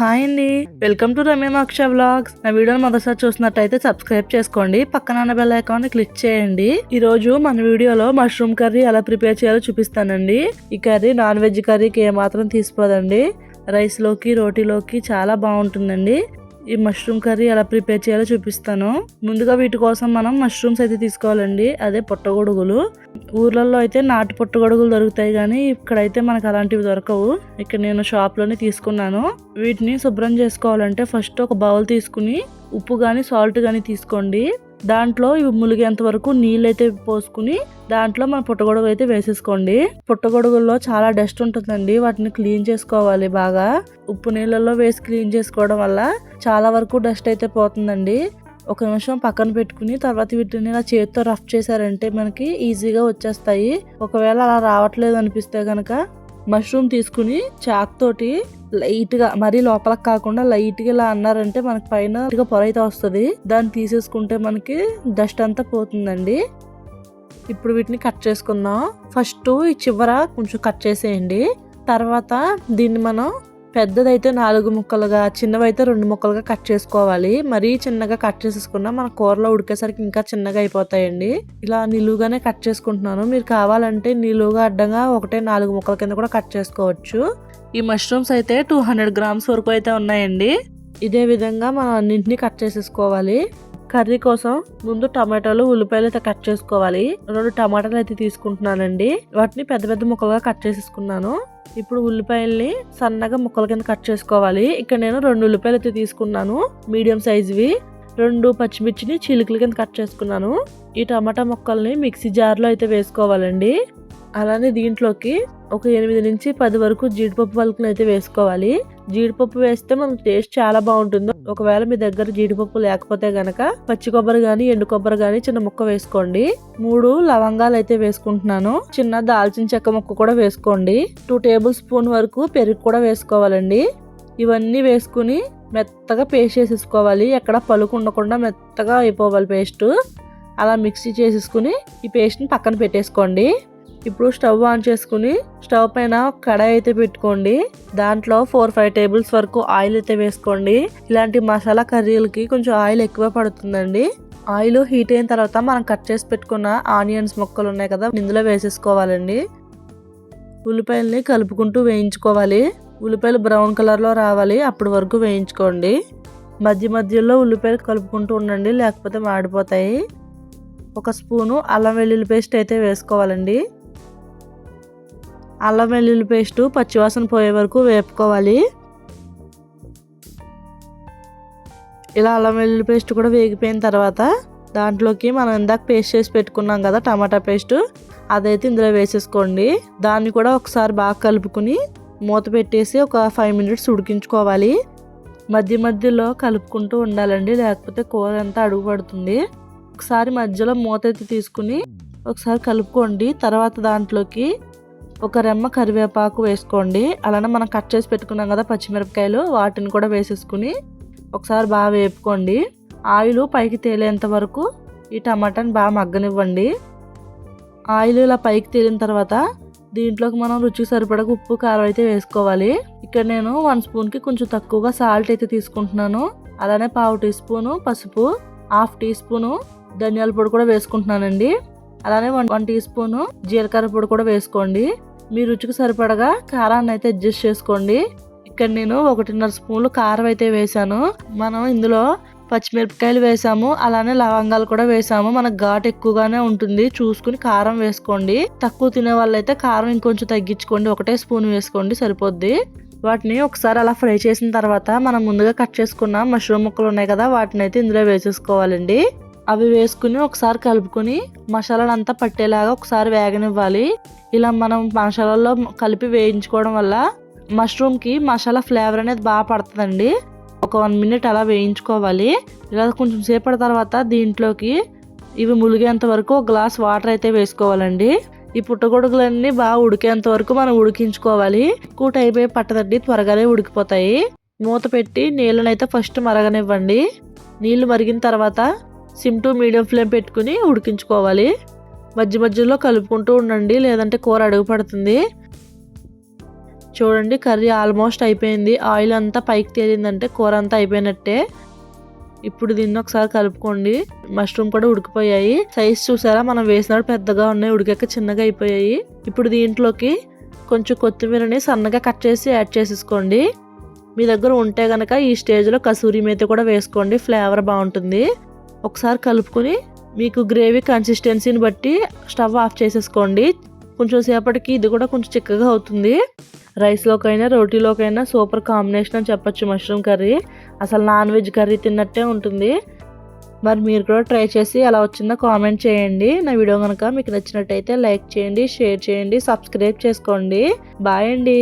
Hi అండి. Welcome to Ramyamaksha vlogs. నా వీడియోని మొదటిసారి చూసినట్టయితే సబ్స్క్రైబ్ చేసుకోండి. పక్కన బెల్ ఐకాన్ క్లిక్ చేయండి. ఈ రోజు మన వీడియోలో మష్రూమ్ కర్రీ ఎలా ప్రిపేర్ చేయాలో చూపిస్తానండి. ఈ కర్రీ నాన్ వెజ్ కర్రీకి ఏమాత్రం తీసుకోదండి. రైస్లోకి రోటీలోకి చాలా బాగుంటుందండి. ఈ మష్రూమ్ కర్రీ ఎలా ప్రిపేర్ చేయాలో చూపిస్తాను. ముందుగా వీటి కోసం మనం మష్రూమ్స్ అయితే తీసుకోవాలండి. అదే పుట్టగొడుగులు. ఊర్లలో అయితే నాటు పుట్టగొడుగులు దొరుకుతాయి కానీ ఇక్కడైతే మనకు అలాంటివి దొరకవు. ఇక్కడ నేను షాప్లోనే తీసుకున్నాను. వీటిని శుభ్రం చేసుకోవాలంటే ఫస్ట్ ఒక బౌల్ తీసుకుని ఉప్పు కానీ సాల్ట్ కానీ తీసుకోండి. దాంట్లో ఇవి ములిగేంత వరకు నీళ్ళైతే పోసుకుని దాంట్లో మన పుట్టగొడుగు అయితే వేసేసుకోండి. పుట్టగొడుగుల్లో చాలా డస్ట్ ఉంటుందండి. వాటిని క్లీన్ చేసుకోవాలి బాగా. ఉప్పు నీళ్ళల్లో వేసి క్లీన్ చేసుకోవడం వల్ల చాలా వరకు డస్ట్ అయితే పోతుందండి. ఒక నిమిషం పక్కన పెట్టుకుని తర్వాత వీటిని ఇలా చేతితో రఫ్ చేశారంటే మనకి ఈజీగా వచ్చేస్తాయి. ఒకవేళ అలా రావట్లేదు అనిపిస్తే కనుక మష్రూమ్ తీసుకుని చాక్తోటి లైట్గా లైట్గా మరీ లోపలకి కాకుండా లైట్గా ఇలా అన్నారంటే మనకి పైన పొర అయితే వస్తుంది. దాన్ని తీసేసుకుంటే మనకి డస్ట్ అంతా పోతుందండి. ఇప్పుడు వీటిని కట్ చేసుకుందాం. ఫస్ట్ ఈ చివర కొంచెం కట్ చేసేయండి. తర్వాత దీన్ని మనం పెద్దదైతే నాలుగు ముక్కలుగా చిన్నవైతే రెండు ముక్కలుగా కట్ చేసుకోవాలి. మరీ చిన్నగా కట్ చేసేసుకున్నా మన కూరలో ఉడికేసరికి ఇంకా చిన్నగా అయిపోతాయండి. ఇలా నిలువుగానే కట్ చేసుకుంటున్నాను. మీరు కావాలంటే నిలువుగా అడ్డంగా ఒకటే నాలుగు ముక్కల కింద కూడా కట్ చేసుకోవచ్చు. ఈ మష్రూమ్స్ అయితే టూ హండ్రెడ్ గ్రామ్స్ వరకు అయితే ఉన్నాయండి. ఇదే విధంగా మనం అన్నింటినీ కట్ చేసేసుకోవాలి. కర్రీ కోసం ముందు టమాటాలు ఉల్లిపాయలు అయితే కట్ చేసుకోవాలి. రెండు టమాటాలు అయితే తీసుకుంటున్నానండి. వాటిని పెద్ద పెద్ద ముక్కలుగా కట్ చేసేసుకున్నాను. ఇప్పుడు ఉల్లిపాయల్ని సన్నగా ముక్కల కింద కట్ చేసుకోవాలి. ఇక్కడ నేను రెండు ఉల్లిపాయలు అయితే తీసుకున్నాను. మీడియం సైజువి రెండు పచ్చిమిర్చిని చిలుకల కింద కట్ చేసుకున్నాను. ఈ టమాటా ముక్కల్ని మిక్సీ జార్లో అయితే వేసుకోవాలండి. అలానే దీంట్లోకి ఒక ఎనిమిది నుంచి పది వరకు జీడిపప్పు పలుకులు అయితే వేసుకోవాలి. జీడిపప్పు వేస్తే మనకు టేస్ట్ చాలా బాగుంటుంది. ఒకవేళ మీ దగ్గర జీడిపప్పు లేకపోతే గనక పచ్చి కొబ్బరి గాని ఎండు కొబ్బరి గాని చిన్న ముక్క వేసుకోండి. మూడు లవంగాలు అయితే వేసుకుంటున్నాను. చిన్న దాల్చిన చెక్క ముక్క కూడా వేసుకోండి. టూ టేబుల్ స్పూన్ వరకు పెరుగు కూడా వేసుకోవాలండి. ఇవన్నీ వేసుకుని మెత్తగా పేస్ట్ చేసేసుకోవాలి. ఎక్కడ పలుకు ఉండకుండా మెత్తగా అయిపోవాలి పేస్ట్. అలా మిక్సీ చేసేసుకుని ఈ పేస్ట్ని పక్కన పెట్టేసుకోండి. ఇప్పుడు స్టవ్ ఆన్ చేసుకుని స్టవ్ పైన కడాయి అయితే పెట్టుకోండి. దాంట్లో ఫోర్ ఫైవ్ టేబుల్స్ వరకు ఆయిల్ అయితే వేసుకోండి. ఇలాంటి మసాలా కర్రీలకి కొంచెం ఆయిల్ ఎక్కువ పడుతుందండి. ఆయిల్ హీట్ అయిన తర్వాత మనం కట్ చేసి పెట్టుకున్న ఆనియన్స్ ముక్కలు ఉన్నాయి కదా ఇందులో వేసేసుకోవాలండి. ఉల్లిపాయల్ని కలుపుకుంటూ వేయించుకోవాలి. ఉల్లిపాయలు బ్రౌన్ కలర్లో రావాలి అప్పటి వరకు వేయించుకోండి. మధ్య మధ్యలో ఉల్లిపాయలు కలుపుకుంటూ ఉండండి లేకపోతే మాడిపోతాయి. ఒక స్పూను అల్లం వెల్లుల్లి పేస్ట్ అయితే వేసుకోవాలండి. అల్లం వెల్లుల్లి పేస్టు పచ్చివాసన పోయే వరకు వేపుకోవాలి. ఇలా అల్లం వెల్లుల్లి పేస్ట్ కూడా వేగిపోయిన తర్వాత దాంట్లోకి మనం ఇందాక పేస్ట్ చేసి పెట్టుకున్నాం కదా టమాటా పేస్ట్ అదైతే ఇందులో వేసేసుకోండి. దాన్ని కూడా ఒకసారి బాగా కలుపుకుని మూత పెట్టేసి ఒక ఫైవ్ మినిట్స్ ఉడికించుకోవాలి. మధ్య మధ్యలో కలుపుకుంటూ ఉండాలండి లేకపోతే కూర అంతా అడుగు పడుతుంది. ఒకసారి మధ్యలో మూత అయితే తీసుకుని ఒకసారి కలుపుకోండి. తర్వాత దాంట్లోకి ఒక రెమ్మ కరివేపాకు వేసుకోండి. అలానే మనం కట్ చేసి పెట్టుకున్నాం కదా పచ్చిమిరపకాయలు వాటిని కూడా వేసేసుకుని ఒకసారి బాగా వేపుకోండి. ఆయిల్ పైకి తేలేంత వరకు ఈ టమాటాని బాగా మగ్గనివ్వండి. ఆయిల్ ఇలా పైకి తేలిన తర్వాత దీంట్లోకి మనం రుచికి సరిపడక ఉప్పు కారం అయితే వేసుకోవాలి. ఇక్కడ నేను వన్ స్పూన్కి కొంచెం తక్కువగా సాల్ట్ అయితే తీసుకుంటున్నాను. అలానే పావు టీ స్పూను పసుపు హాఫ్ టీ స్పూను ధనియాల పొడి కూడా వేసుకుంటున్నానండి. అలానే వన్ వన్ టీ స్పూను జీలకర్ర పొడి కూడా వేసుకోండి. మీ రుచికి సరిపడగా కారాన్ని అయితే అడ్జస్ట్ చేసుకోండి. ఇక్కడ నేను ఒకటిన్నర స్పూన్లు కారం అయితే వేసాను మనం ఇందులో పచ్చిమిరపకాయలు వేసాము అలానే లవంగాలు కూడా వేసాము. మనకు ఘాటు ఎక్కువగానే ఉంటుంది. చూసుకుని కారం వేసుకోండి. తక్కువ తినే వాళ్ళైతే కారం ఇంకొంచెం తగ్గించుకోండి. ఒకటే స్పూన్ వేసుకోండి సరిపోద్ది. వాటిని ఒకసారి అలా ఫ్రై చేసిన తర్వాత మనం ముందుగా కట్ చేసుకున్న మష్రూమ్ ముక్కలు ఉన్నాయి కదా వాటిని అయితే ఇందులో వేసేసుకోవాలండి. అవి వేసుకుని ఒకసారి కలుపుకొని మసాలాలు అంతా పట్టేలాగా ఒకసారి వేగనివ్వాలి. ఇలా మనం మసాలాల్లో కలిపి వేయించుకోవడం వల్ల మష్రూమ్కి మసాలా ఫ్లేవర్ అనేది బాగా పడుతుందండి. ఒక వన్ మినిట్ అలా వేయించుకోవాలి. ఇలా కొంచెం సేపటి తర్వాత దీంట్లోకి ఇవి ములిగేంత వరకు ఒక గ్లాస్ వాటర్ అయితే వేసుకోవాలండి. ఈ పుట్టగొడుగులన్నీ బాగా ఉడికేంత వరకు మనం ఉడికించుకోవాలి. ఎక్కువ టైం పట్టదండి త్వరగానే ఉడికిపోతాయి. మూత పెట్టి నీళ్ళనైతే ఫస్ట్ మరగనివ్వండి. నీళ్ళు మరిగిన తర్వాత సిమ్ టు మీడియం ఫ్లేమ్ పెట్టుకుని ఉడికించుకోవాలి. మధ్య మధ్యలో కలుపుకుంటూ ఉండండి లేదంటే కూర అడుగు పడుతుంది. చూడండి కర్రీ ఆల్మోస్ట్ అయిపోయింది. ఆయిల్ అంతా పైకి తేలిందంటే కూర అంతా అయిపోయినట్టే. ఇప్పుడు దీన్ని ఒకసారి కలుపుకోండి. మష్రూమ్ కూడా ఉడికిపోయాయి. సైజ్ చూసారా? మనం వేసినప్పుడు పెద్దగా ఉన్నాయి ఉడికాక చిన్నగా అయిపోయాయి. ఇప్పుడు దీంట్లోకి కొంచెం కొత్తిమీరని సన్నగా కట్ చేసి యాడ్ చేసేసుకోండి. మీ దగ్గర ఉంటే కనుక ఈ స్టేజ్లో కసూరి మేతి కూడా వేసుకోండి ఫ్లేవర్ బాగుంటుంది. ఒకసారి కలుపుకొని మీకు గ్రేవీ కన్సిస్టెన్సీని బట్టి స్టవ్ ఆఫ్ చేసేసుకోండి. కొంచెం సేపటికి ఇది కూడా కొంచెం చిక్కగా అవుతుంది. రైస్లోకైనా రోటీలోకైనా సూపర్ కాంబినేషన్ అని చెప్పొచ్చు మష్రూమ్ కర్రీ. అసలు నాన్ వెజ్ కర్రీ తిన్నట్టే ఉంటుంది. మరి మీరు కూడా ట్రై చేసి ఎలా వచ్చిందో కామెంట్ చేయండి. నా వీడియో కనుక మీకు నచ్చినట్టయితే లైక్ చేయండి షేర్ చేయండి సబ్స్క్రైబ్ చేసుకోండి. బాయ్ అండి.